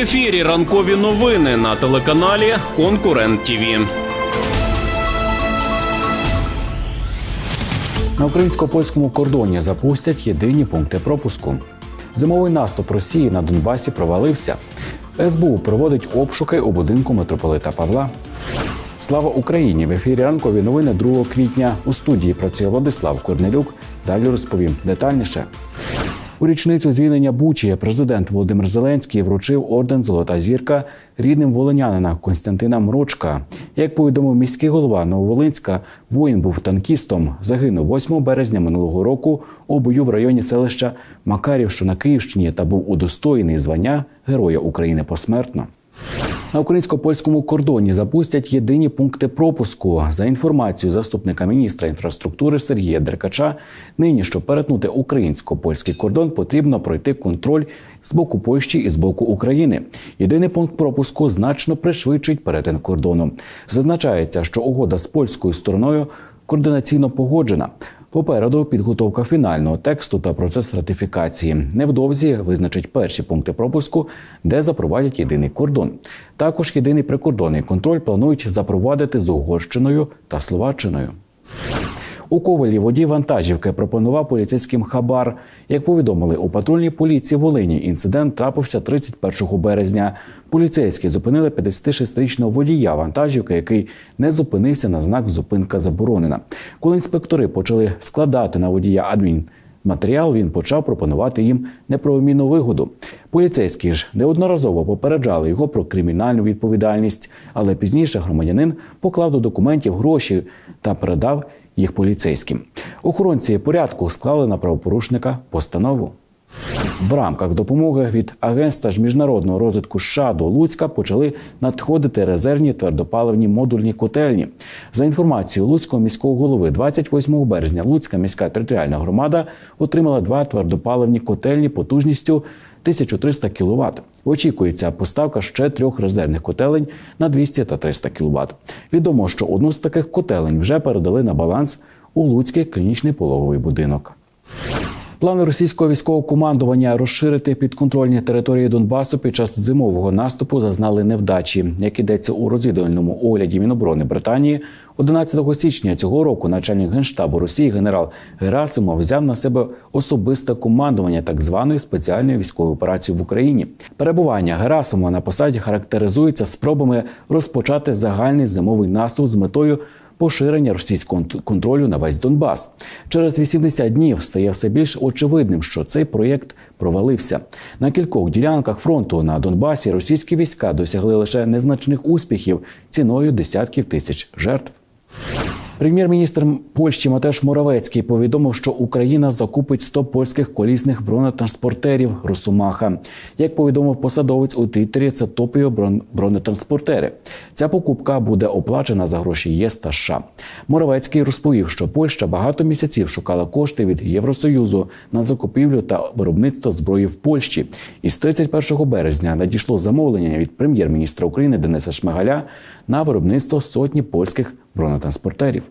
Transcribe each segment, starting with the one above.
ефірі ранкові новини на телеканалі Конкурент ТІВІ. На українсько-польському кордоні запустять єдині пункти пропуску. Зимовий наступ Росії на Донбасі провалився. СБУ проводить обшуки у будинку митрополита Павла. Слава Україні! В ефірі ранкові новини 2 квітня. У студії працює Владислав Корнелюк. Далі розповім детальніше. У річницю звільнення Бучі президент Володимир Зеленський вручив орден Золота зірка рідним волинянина Константина Мрочка. Як повідомив міський голова Нововолинська, воїн був танкістом. Загинув 8 березня минулого року у бою в районі селища Макарів, що на Київщині, та був удостоєний звання Героя України посмертно. На українсько-польському кордоні запустять єдині пункти пропуску. За інформацією заступника міністра інфраструктури Сергія Деркача, нині, щоб перетнути українсько-польський кордон, потрібно пройти контроль з боку Польщі і з боку України. Єдиний пункт пропуску значно пришвидшить перетин кордону. Зазначається, що угода з польською стороною координаційно погоджена. Попереду підготовка фінального тексту та процес ратифікації. Невдовзі визначать перші пункти пропуску, де запровадять єдиний кордон. Також єдиний прикордонний контроль планують запровадити з Угорщиною та Словаччиною. У Ковалі водій вантажівки пропонував поліцейським хабар. Як повідомили у патрульній поліції Волині, інцидент трапився 31 березня. Поліцейські зупинили 56-річного водія вантажівки, який не зупинився на знак Зупинка заборонена. Коли інспектори почали складати на водія адмін. Матеріал він почав пропонувати їм неправомірну вигоду. Поліцейські ж неодноразово попереджали його про кримінальну відповідальність, але пізніше громадянин поклав до документів гроші та передав їх поліцейським. Охоронці порядку склали на правопорушника постанову. В рамках допомоги від Агентства ж міжнародного розвитку США до Луцька почали надходити резервні твердопаливні модульні котельні. За інформацією Луцького міського голови, 28 березня Луцька міська територіальна громада отримала два твердопаливні котельні потужністю 1300 кВт. Очікується поставка ще трьох резервних котелень на 200 та 300 кВт. Відомо, що одну з таких котелень вже передали на баланс у Луцький клінічний пологовий будинок. Плани російського військового командування розширити підконтрольні території Донбасу під час зимового наступу зазнали невдачі. Як ідеться у розвідувальному огляді Міноборони Британії, 11 січня цього року начальник генштабу Росії генерал Герасимов взяв на себе особисте командування так званої спеціальної військової операції в Україні. Перебування Герасимова на посаді характеризується спробами розпочати загальний зимовий наступ з метою поширення російського контролю на весь Донбас. Через 80 днів стає все більш очевидним, що цей проєкт провалився. На кількох ділянках фронту на Донбасі російські війська досягли лише незначних успіхів ціною десятків тисяч жертв. Прем'єр-міністр Польщі Матеш Моравецький повідомив, що Україна закупить 100 польських колісних бронетранспортерів Росумаха. Як повідомив посадовець у Твіттері, це топові брон- бронетранспортери. Ця покупка буде оплачена за гроші ЄС та США. Моравецький розповів, що Польща багато місяців шукала кошти від Євросоюзу на закупівлю та виробництво зброї в Польщі. І з 31 березня надійшло замовлення від прем'єр-міністра України Дениса Шмигаля на виробництво сотні польських бронетранспортерів.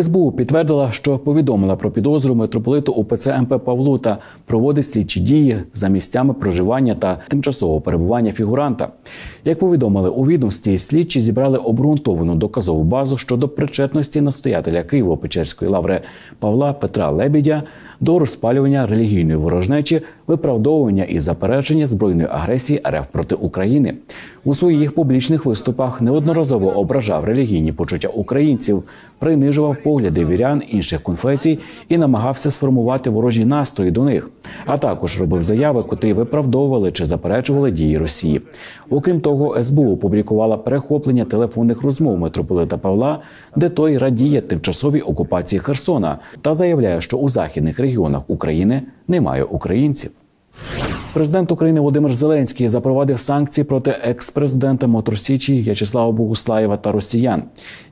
СБУ підтвердила, що повідомила про підозру митрополиту УПЦ МП Павлу та проводить слідчі дії за місцями проживання та тимчасового перебування фігуранта. Як повідомили у відомстві, слідчі зібрали обґрунтовану доказову базу щодо причетності настоятеля Києво-Печерської лаври Павла Петра Лебідя до розпалювання релігійної ворожнечі, виправдовування і заперечення збройної агресії РФ проти України. У своїх публічних виступах неодноразово ображав релігійні почуття українців, принижував погляди вірян інших конфесій і намагався сформувати ворожі настрої до них, а також робив заяви, котрі виправдовували чи заперечували дії Росії. Окрім того, СБУ опублікувала перехоплення телефонних розмов митрополита Павла, де той радіє тимчасовій окупації Херсона та заявляє, що у західних регіонах України немає українців. Президент України Володимир Зеленський запровадив санкції проти екс-президента Моторсічі В'ячеслава Богуслаєва та росіян.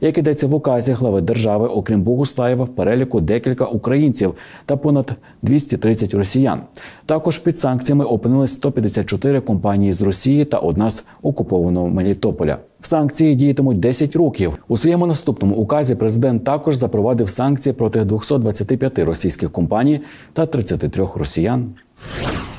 Як ідеться в указі глави держави, окрім Богуслаєва, в переліку декілька українців та понад 230 росіян. Також під санкціями опинились 154 компанії з Росії та одна з окупованого Мелітополя. Санкції діятимуть 10 років. У своєму наступному указі президент також запровадив санкції проти 225 російських компаній та 33 росіян.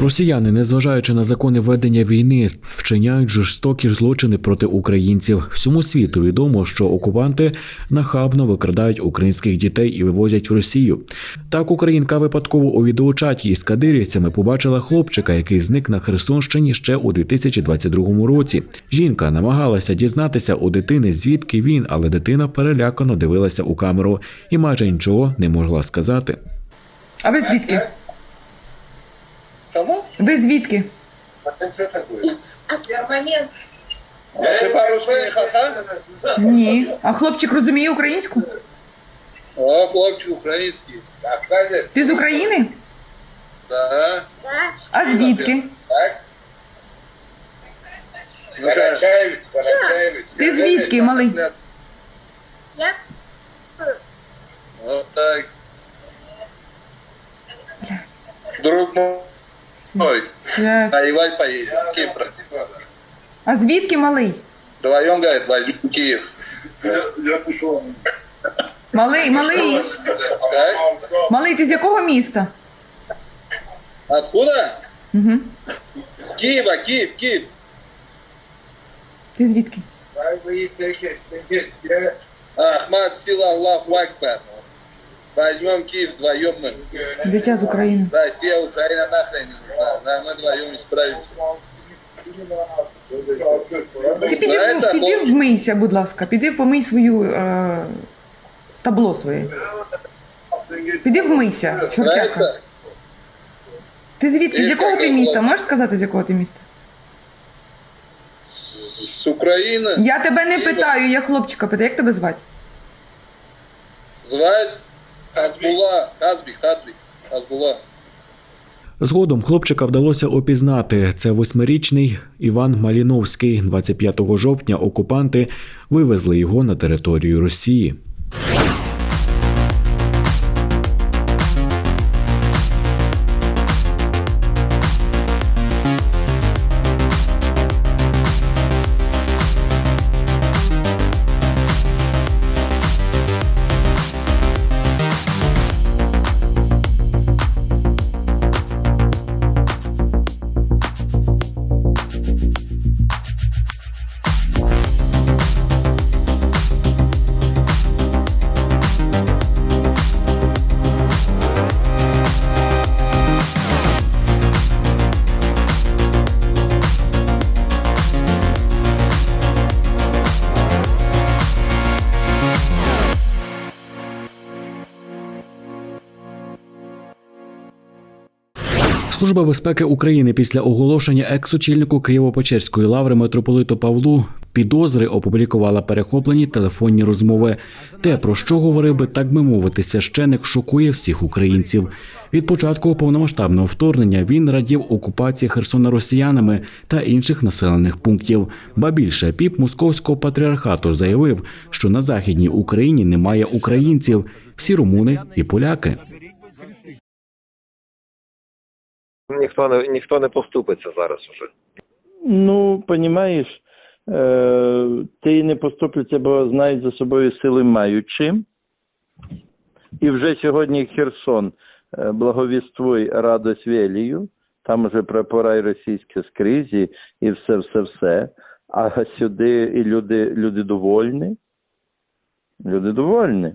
Росіяни, незважаючи на закони ведення війни, вчиняють жорстокі злочини проти українців. Всьому світу відомо, що окупанти нахабно викрадають українських дітей і вивозять в Росію. Так, українка випадково у відеочаті із кадирівцями побачила хлопчика, який зник на Херсонщині ще у 2022 році. Жінка намагалася дізнатися у дитини, звідки він, але дитина перелякано дивилася у камеру і майже нічого не могла сказати. А ви звідки? Ви звідки? А ти по-русски не ха-ха? Ні. А хлопчик розуміє українську? О, хлопчик український. Ти з України? Да. Да. А звідки? Ну, Карачаєвець, Карачаєвець. Ти звідки, малий? Я Вот так. Друг мой, Щас. воевать поедем. Кипр. А звідки малий? Вдвоем, говорит, возьмем Киев. Малий, малий. Так? Малий, ти з якого міста? Откуда? Угу. С Киева, Киев, Киев. Ти звідки? Ахмад Сила Аллаху Акбар. Возьмем Киев вдвоем мы. Дитя з України. Россия, Украина нахрен не нужна. Да, мы вдвоем справимся. Ти піди, Знаєте, в- піди хлопчик? вмийся, будь ласка. Піди помий свою е, табло своє. Піди вмийся, чортяка. Знаете, Ти звідки? З якого ти міста? Можеш сказати, з якого ти міста? с Украины Я тебе не питаю, я хлопчика питаю. Як тебе звати? звать Хазбула, Хазбі, Хазбі, Хазбула. Згодом хлопчика вдалося опізнати. Це восьмирічний Іван Маліновський. 25 жовтня окупанти вивезли його на територію Росії. Служба безпеки України після оголошення екс-очільнику Києво-Печерської лаври митрополиту Павлу підозри опублікувала перехоплені телефонні розмови. Те, про що говорив би так би мовити, священик шокує всіх українців. Від початку повномасштабного вторгнення він радів окупації Херсона росіянами та інших населених пунктів. Ба більше піп московського патріархату заявив, що на західній Україні немає українців, всі румуни і поляки. Ніхто не ніхто не поступиться зараз уже. Ну, понімаєш, е, ти не поступляться, бо знають за собою сили маючи. І вже сьогодні Херсон е, благовіствуй радость велію, там вже прапора російські скрізі і все-все-все. А сюди і люди, люди довольні. Люди довольні.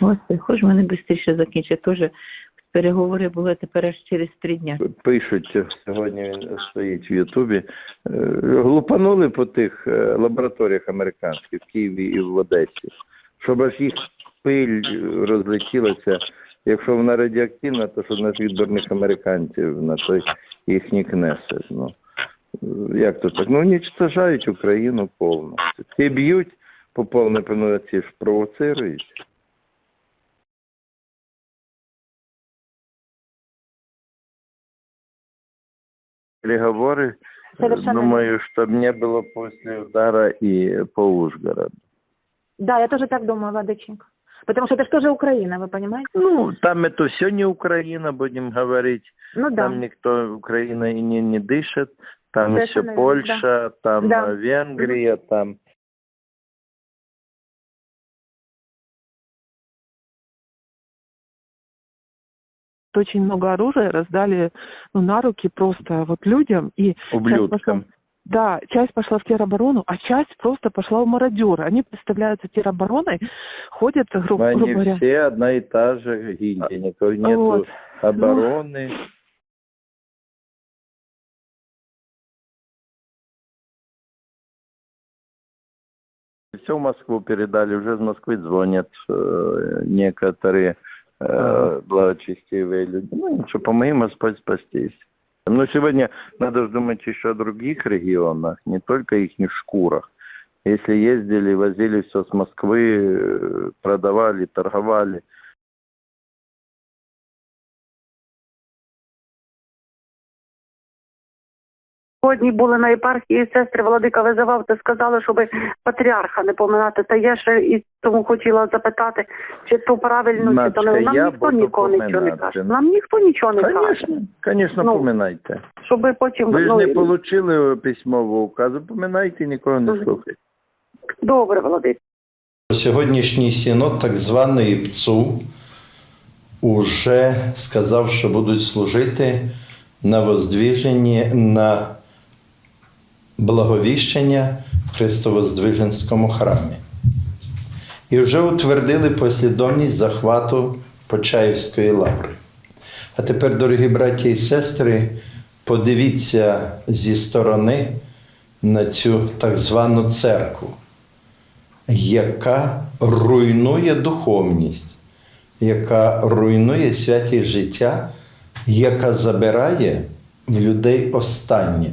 Господи, хоч мене швидше закінчить. Теж переговори були тепер аж через три дня. пишуть, сьогодні він стоїть в Ютубі, е, глупанули по тих е, лабораторіях американських в Києві і в Одесі, щоб аж їх пиль розлетілася. Якщо вона радіоактивна, то що на тих дурних американців, на той їхній кнесет. Ну. як то так, ну уничтожають Україну повністю. Ті б'ють по повній повноті ж провоцирують. Переговоры, э, думаю, чтобы не было после удара и по Ужгороду. Да, я тоже так думаю, Владыченко. Потому что это же тоже Украина, вы понимаете? Ну, там это все не Украина, будем говорить. Ну да. Там никто, Украина и не, не дышит. Там Совершенно еще верно, Польша, там Да. э, Венгрия, там... очень много оружия раздали ну, на руки просто вот людям. И Ублюдкам. да, часть пошла в тероборону, а часть просто пошла в мародеры. Они представляются теробороной, ходят, гру- грубо Они говоря. все одна и та же гильдия, никакой нету Вот. обороны. Все в Москву передали, уже из Москвы звонят э, некоторые э, благочестивые люди. Ну ничего, помоги Господь спастись. Но сегодня надо же думать еще о других регионах, не только их шкурах. Если ездили, возили все с Москвы, э, продавали, торговали. Сьогодні були на єпархії сестри Владика визивав, та сказали, щоб патріарха не поминати. Та я ще і тому хотіла запитати, чи то правильно, чи то не. Нам я ніхто нікого нічого не каже. Нам ніхто нічого не каже. Конечно, конечно, Ну, поминайте. Щоб потім Ви ж ну, не отримали письмового указу, поминайте, нікого не слухайте. добре, Владик. Сьогоднішній синод, так званий ПЦУ, уже сказав, що будуть служити на воздвіженні на благовіщення в Христовоздвиженському храмі. І вже утвердили послідовність захвату Почаївської лаври. А тепер, дорогі браті і сестри, подивіться зі сторони на цю так звану церкву яка руйнує духовність, яка руйнує святість життя, яка забирає в людей останнє.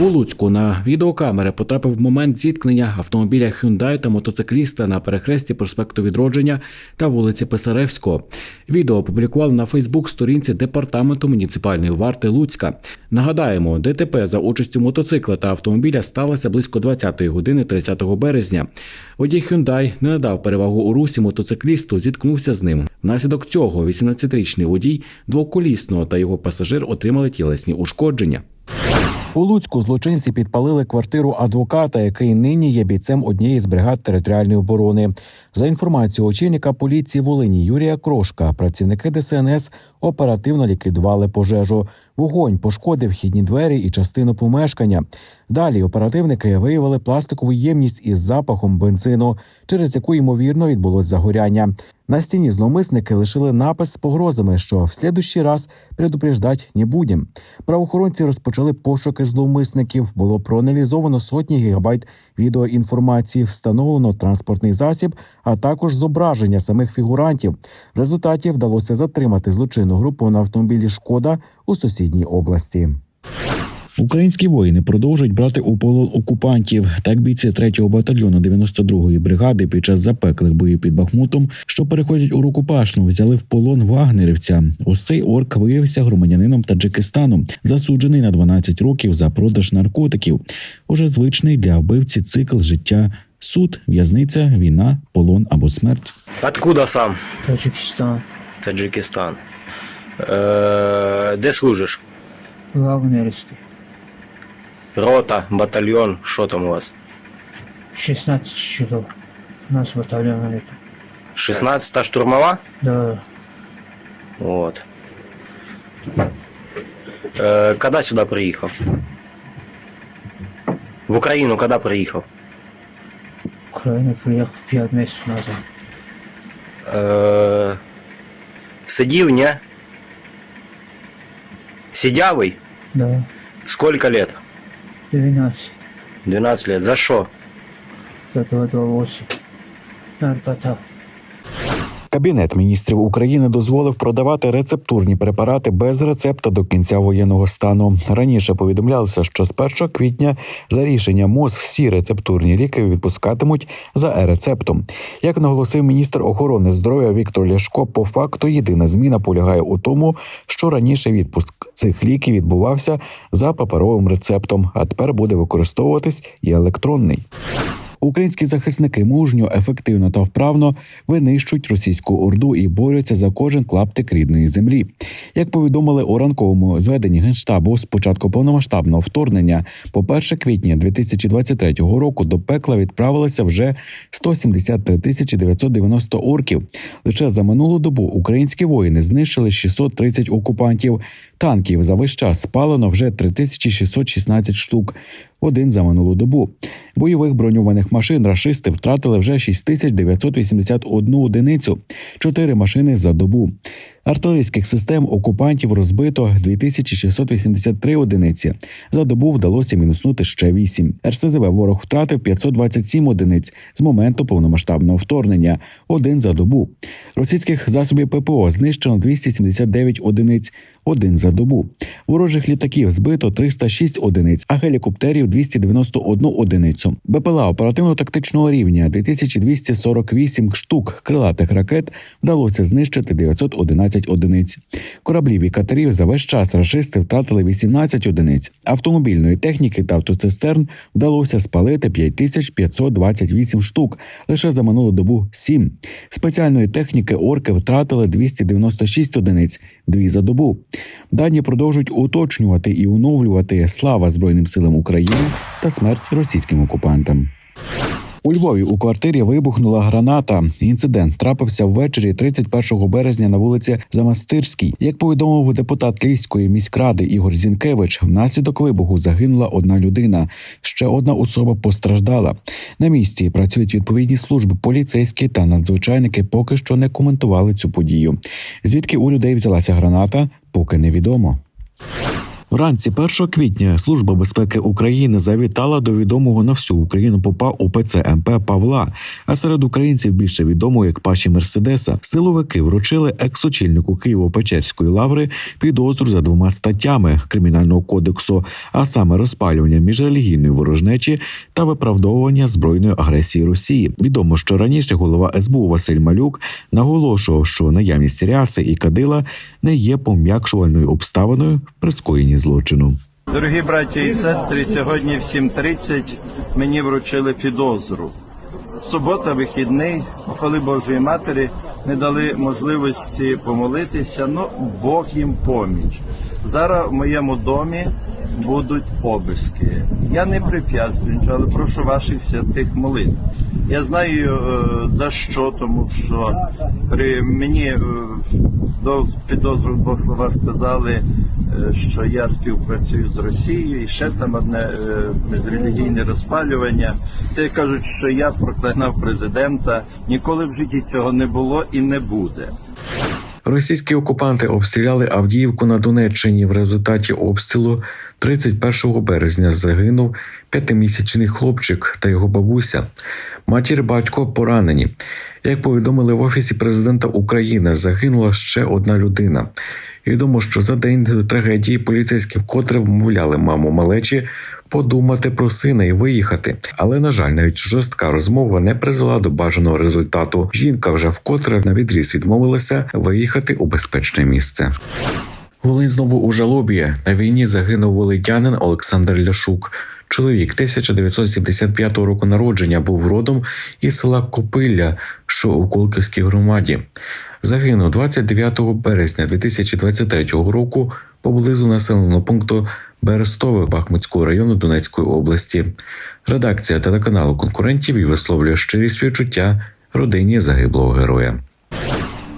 У Луцьку на відеокамери потрапив момент зіткнення автомобіля Hyundai та мотоцикліста на перехресті проспекту Відродження та вулиці Писаревського. Відео опублікували на Фейсбук-сторінці департаменту муніципальної варти Луцька. Нагадаємо, ДТП за участю мотоцикла та автомобіля сталося близько 20-ї години 30 березня. Водій Hyundai не надав перевагу у русі мотоциклісту, зіткнувся з ним. Внаслідок цього 18-річний водій двоколісного та його пасажир отримали тілесні ушкодження. У Луцьку злочинці підпалили квартиру адвоката, який нині є бійцем однієї з бригад територіальної оборони. За інформацією очільника поліції Волині Юрія Крошка, працівники ДСНС оперативно ліквідували пожежу. Вогонь пошкодив вхідні двері і частину помешкання. Далі оперативники виявили пластикову ємність із запахом бензину, через яку ймовірно відбулось загоряння. На стіні зловмисники лишили напис з погрозами, що в слідущий раз предупреждать не будем. Правоохоронці розпочали пошуки зловмисників. Було проаналізовано сотні гігабайт відеоінформації, встановлено транспортний засіб, а також зображення самих фігурантів. В результаті вдалося затримати злочинну групу на автомобілі Шкода у сусідній області. Українські воїни продовжують брати у полон окупантів. Так бійці 3-го батальйону 92-ї бригади під час запеклих боїв під Бахмутом, що переходять у рукопашну, взяли в полон вагнерівця. Ось цей орк виявився громадянином Таджикистану, засуджений на 12 років за продаж наркотиків. Уже звичний для вбивці цикл життя. Суд, в'язниця, війна, полон або смерть. Откуда сам? Таджикистан. Таджикистан. Е, де служиш? Вагнеровский. Рота, батальйон, що там у вас? 16 часов. У нас батальон это. 16-та штурмова? Да. Вот. Е, когда сюди приїхав? В Україну коли приїхав? Украина приехал 5 месяцев назад. Е, сидів, ні? Сидявий? Да. Сколько лет? 12. 12 лет. За что? За 228. Наркота. Кабінет міністрів України дозволив продавати рецептурні препарати без рецепта до кінця воєнного стану. Раніше повідомлялося, що з 1 квітня за рішенням МОЗ всі рецептурні ліки відпускатимуть за е-рецептом. Як наголосив міністр охорони здоров'я Віктор Ляшко, по факту єдина зміна полягає у тому, що раніше відпуск цих ліків відбувався за паперовим рецептом, а тепер буде використовуватись і електронний. Українські захисники мужньо, ефективно та вправно винищують російську орду і борються за кожен клаптик рідної землі. Як повідомили у ранковому зведенні генштабу з початку повномасштабного вторгнення, по 1 квітня 2023 року до пекла відправилося вже 173 тисячі 990 орків. Лише за минулу добу українські воїни знищили 630 окупантів. Танків за весь час спалено вже 3616 штук. Один за минулу добу. Бойових броньованих машин рашисти втратили вже 6981 одиницю, 4 машини за добу. Артилерійських систем окупантів розбито 2683 одиниці. За добу вдалося мінуснути ще 8. РСЗВ ворог втратив 527 одиниць з моменту повномасштабного вторгнення. Один за добу. Російських засобів ППО знищено 279 одиниць. Один за добу. Ворожих літаків збито 306 одиниць, а гелікоптерів 291 одиницю. БПЛА оперативно-тактичного рівня 2248 штук крилатих ракет вдалося знищити 911 одиниць. Кораблів і катерів за весь час рашисти втратили 18 одиниць. Автомобільної техніки та автоцистерн вдалося спалити 5528 штук. Лише за минулу добу 7. Спеціальної техніки орки втратили 296 одиниць, дві за добу. Дані продовжують уточнювати і оновлювати слава Збройним силам України та смерть російським окупантам. У Львові у квартирі вибухнула граната. Інцидент трапився ввечері 31 березня на вулиці Замастирській. Як повідомив депутат Львівської міськради Ігор Зінкевич, внаслідок вибуху загинула одна людина. Ще одна особа постраждала. На місці працюють відповідні служби, поліцейські та надзвичайники поки що не коментували цю подію. Звідки у людей взялася граната, поки невідомо. Вранці 1 квітня Служба безпеки України завітала до відомого на всю Україну попа УПЦ МП Павла. А серед українців більше відомо як Паші Мерседеса. Силовики вручили екс-очільнику Києво-Печерської лаври підозру за двома статтями кримінального кодексу, а саме розпалювання міжрелігійної ворожнечі та виправдовування збройної агресії Росії. Відомо, що раніше голова СБУ Василь Малюк наголошував, що наявність ряси і кадила не є пом'якшувальною обставиною при скоєнні злочину. Дорогі браті і сестри, сьогодні в 7.30 мені вручили підозру. Субота, вихідний, хвали Божої Матері, не дали можливості помолитися, ну Бог їм поміч. Зараз в моєму домі будуть обиски. Я не прип'ятствую, але прошу ваших святих молитв. Я знаю е, за що, тому що при мені е, до підозру два слова сказали, е, що я співпрацюю з Росією і ще там одне релігійне розпалювання. Те кажуть, що я проклинав президента. Ніколи в житті цього не було і не буде. Російські окупанти обстріляли Авдіївку на Донеччині. В результаті обстрілу 31 березня загинув п'ятимісячний хлопчик та його бабуся. Матір батько поранені. Як повідомили в офісі президента України, загинула ще одна людина. Відомо, що за день до трагедії поліцейські вкотре вмовляли маму малечі подумати про сина і виїхати. Але на жаль, навіть жорстка розмова не призвела до бажаного результату. Жінка вже вкотре на відріз відмовилася виїхати у безпечне місце. Волинь знову у жалобі. На війні загинув волитянин Олександр Ляшук. Чоловік 1975 року народження був родом із села Копилля, що у Колківській громаді. Загинув 29 березня 2023 року поблизу населеного пункту Берестове Бахмутського району Донецької області. Редакція телеканалу конкурентів і висловлює щирі співчуття родині загиблого героя.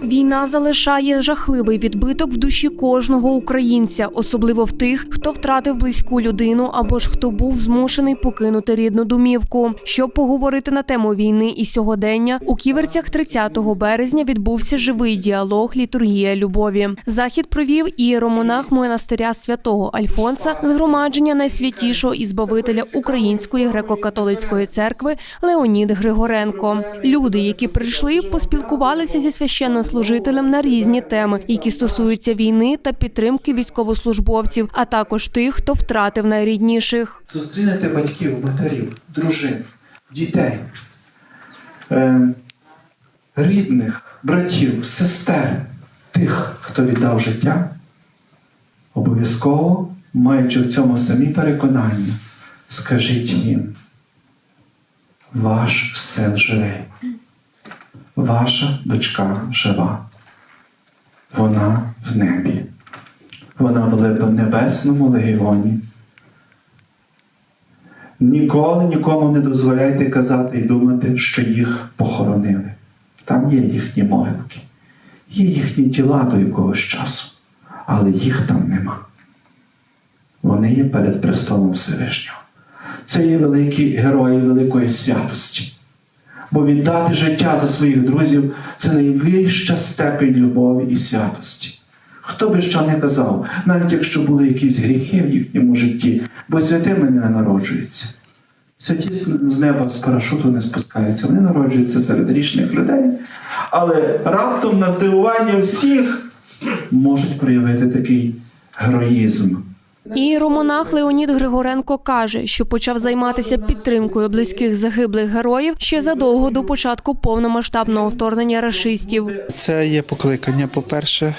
Війна залишає жахливий відбиток в душі кожного українця, особливо в тих, хто втратив близьку людину або ж хто був змушений покинути рідну домівку. Щоб поговорити на тему війни і сьогодення, у ківерцях 30 березня відбувся живий діалог Літургія любові. Захід провів ієромонах монастиря святого Альфонса, згромадження найсвятішого і збавителя Української греко-католицької церкви Леонід Григоренко. Люди, які прийшли, поспілкувалися зі священнослужителем на різні теми, які стосуються війни та підтримки військовослужбовців, а також тих, хто втратив найрідніших. Зустрінете батьків, матерів, дружин, дітей, е, рідних, братів, сестер, тих, хто віддав життя, обов'язково, маючи в цьому самі переконання, скажіть їм, ваш син живий, ваша дочка жива. Вона в небі. Вона в небесному легіоні. Ніколи нікому не дозволяйте казати і думати, що їх похоронили. Там є їхні могилки, є їхні тіла до якогось часу, але їх там нема. Вони є перед престолом Всевишнього. Це є великі герої великої святості. Бо віддати життя за своїх друзів це найвища степень любові і святості. Хто би що не казав, навіть якщо були якісь гріхи в їхньому житті, бо святими не народжуються. Святі з неба з парашуту не спускаються, вони народжуються серед річних людей, але раптом на здивування всіх можуть проявити такий героїзм. Ієромонах Леонід Григоренко каже, що почав займатися підтримкою близьких загиблих героїв ще задовго до початку повномасштабного вторгнення рашистів. Це є покликання. По-перше,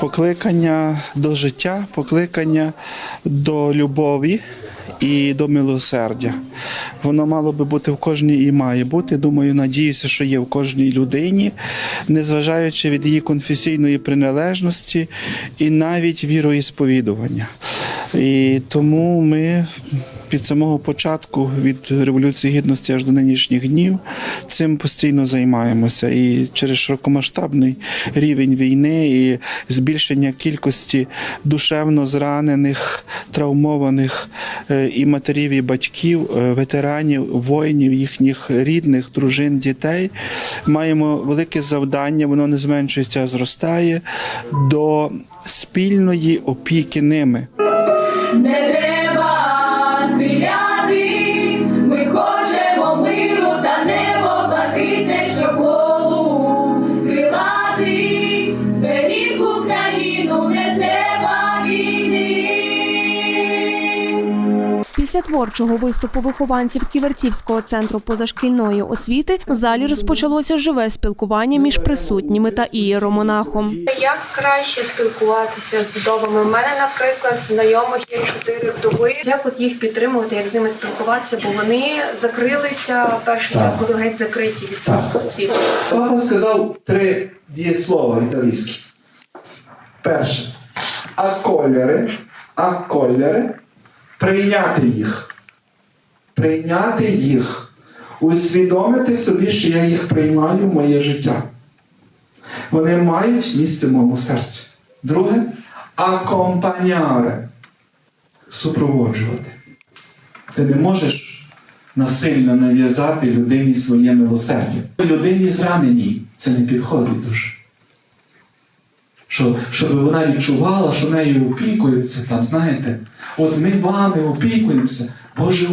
покликання до життя, покликання до любові і до милосердя. Воно мало би бути в кожній і має бути. Думаю, надіюся, що є в кожній людині, незважаючи від її конфесійної приналежності і навіть віроісповідування. І тому ми від самого початку, від Революції Гідності аж до нинішніх днів, цим постійно займаємося. І через широкомасштабний рівень війни і збільшення кількості душевно зранених, травмованих е, і матерів, і батьків, е, ветеранів, воїнів, їхніх рідних, дружин, дітей, маємо велике завдання, воно не зменшується, а зростає до спільної опіки ними. Не треба творчого виступу вихованців Ківерцівського центру позашкільної освіти в залі розпочалося живе спілкування між присутніми та ієромонахом. Як краще спілкуватися з вдовами? У мене, наприклад, знайомих є чотири вдови. Як от їх підтримувати, як з ними спілкуватися, бо вони закрилися перший час, були геть закриті від світу. Папа сказав три дієслова італійські. Перше. Аколери. Аколери. Прийняти їх. Прийняти їх. Усвідомити собі, що я їх приймаю в моє життя. Вони мають місце в моєму серці. Друге акомпаняре. Супроводжувати. Ти не можеш насильно нав'язати людині своє милосердя. Людині зраненій це не підходить дуже. Що, щоб вона відчувала, що нею опікуються, там, знаєте, от ми вами опікуємося. Боже,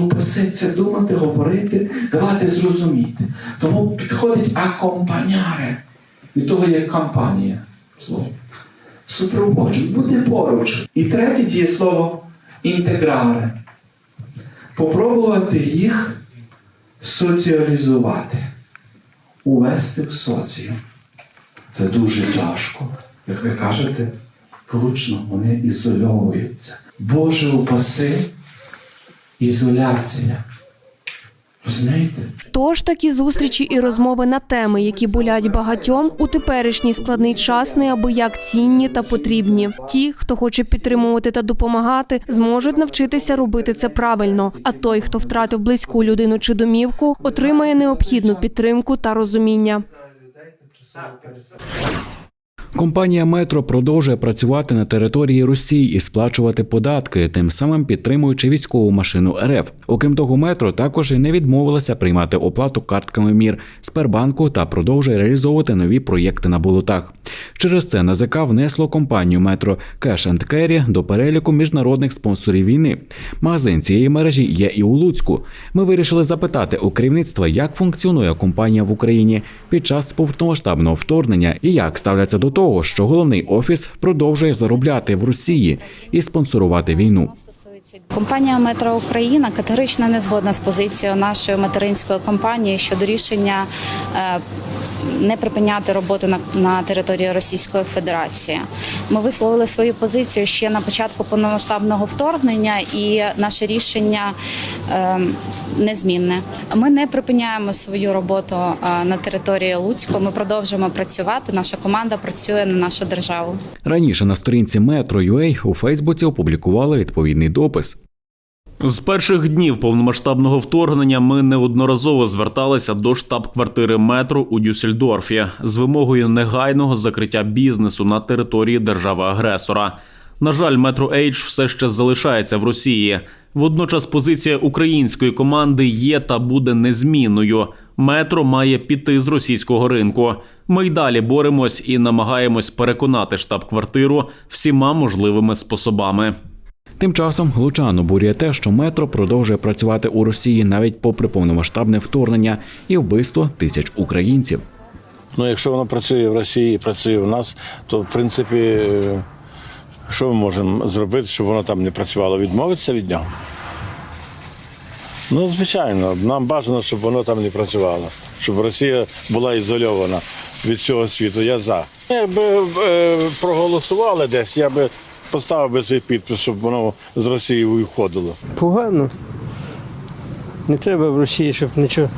це думати, говорити, давати зрозуміти. Тому підходить акомпаняре. Від того є кампанія. Слово. супроводжують, бути поруч. І третє дієслово інтеграре. Попробувати їх соціалізувати, увести в соціум. Це дуже тяжко. Як ви кажете, влучно вони ізольовуються. Боже упаси, ізоляція. Розумієте? Тож такі зустрічі і розмови на теми, які болять багатьом, у теперішній складний час неабияк цінні та потрібні. Ті, хто хоче підтримувати та допомагати, зможуть навчитися робити це правильно. А той, хто втратив близьку людину чи домівку, отримає необхідну підтримку та розуміння. Компанія Метро продовжує працювати на території Росії і сплачувати податки, тим самим підтримуючи військову машину РФ. Окрім того, метро також і не відмовилася приймати оплату картками мір Сбербанку та продовжує реалізовувати нові проєкти на болотах. Через це НАЗК внесло компанію Метро Cash and Carry до переліку міжнародних спонсорів війни. Магазин цієї мережі є і у Луцьку. Ми вирішили запитати у керівництва, як функціонує компанія в Україні під час повномасштабного вторгнення і як ставляться до того, що головний офіс продовжує заробляти в Росії і спонсорувати війну. Компанія Метро Україна категорично не згодна з позицією нашої материнської компанії щодо рішення е, не припиняти роботу на, на території Російської Федерації. Ми висловили свою позицію ще на початку повномасштабного вторгнення, і наше рішення е, незмінне. Ми не припиняємо свою роботу е, на території Луцьку. Ми продовжуємо працювати. Наша команда працює на нашу державу. Раніше на сторінці Metro.ua у Фейсбуці опублікували відповідний допис. З перших днів повномасштабного вторгнення ми неодноразово зверталися до штаб-квартири метро у Дюссельдорфі з вимогою негайного закриття бізнесу на території держави-агресора. На жаль, метро Ейдж все ще залишається в Росії. Водночас позиція української команди є та буде незмінною. Метро має піти з російського ринку. Ми й далі боремось і намагаємось переконати штаб-квартиру всіма можливими способами. Тим часом Лучан обурює те, що метро продовжує працювати у Росії навіть попри повномасштабне вторгнення і вбивство тисяч українців. Ну, якщо воно працює в Росії і працює в нас, то в принципі, е, що ми можемо зробити, щоб воно там не працювало? Відмовитися від нього? Ну, звичайно, нам бажано, щоб воно там не працювало, щоб Росія була ізольована від цього світу. Я за. Якби е, проголосували десь, я би поставив би свій підпис, щоб воно з Росії виходило. Погано. Не треба в Росії, щоб нічого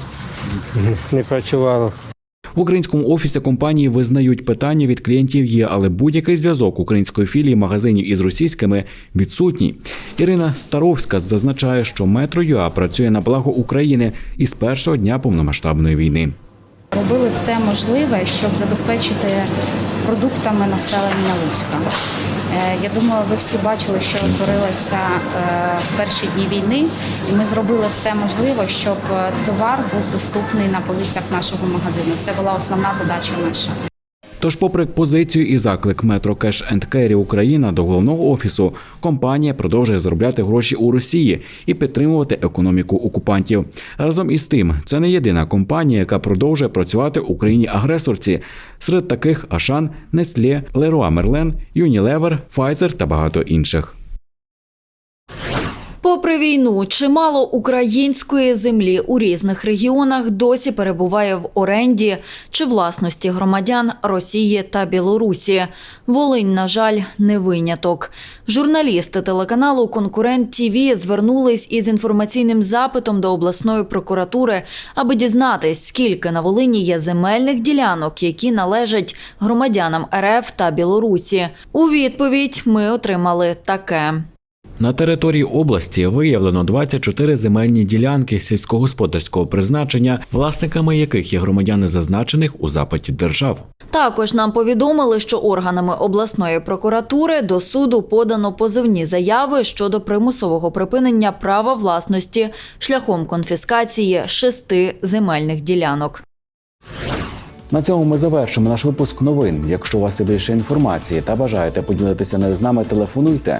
не працювало. В українському офісі компанії визнають питання від клієнтів є, але будь-який зв'язок української філії магазинів із російськими відсутній. Ірина Старовська зазначає, що метро ЮА працює на благо України із першого дня повномасштабної війни. Робили все можливе, щоб забезпечити продуктами населення Луцька. Е, Я думаю, ви всі бачили, що творилося е, в перші дні війни, і ми зробили все можливе, щоб е, товар був доступний на полицях нашого магазину. Це була основна задача наша. Тож, попри позицію і заклик метро Cash and Carry Україна до головного офісу, компанія продовжує заробляти гроші у Росії і підтримувати економіку окупантів. Разом із тим, це не єдина компанія, яка продовжує працювати в Україні агресорці. Серед таких Ашан, Неслє, Леруа Мерлен, Юнілевер, Файзер та багато інших. Попри війну, чимало української землі у різних регіонах досі перебуває в оренді чи власності громадян Росії та Білорусі. Волинь, на жаль, не виняток. Журналісти телеканалу Конкурент ТІВІ звернулись із інформаційним запитом до обласної прокуратури, аби дізнатись, скільки на Волині є земельних ділянок, які належать громадянам РФ та Білорусі. У відповідь ми отримали таке. На території області виявлено 24 земельні ділянки сільськогосподарського призначення, власниками яких є громадяни зазначених у запиті держав. Також нам повідомили, що органами обласної прокуратури до суду подано позовні заяви щодо примусового припинення права власності шляхом конфіскації шести земельних ділянок. На цьому ми завершимо наш випуск новин. Якщо у вас є більше інформації та бажаєте поділитися нею з нами, телефонуйте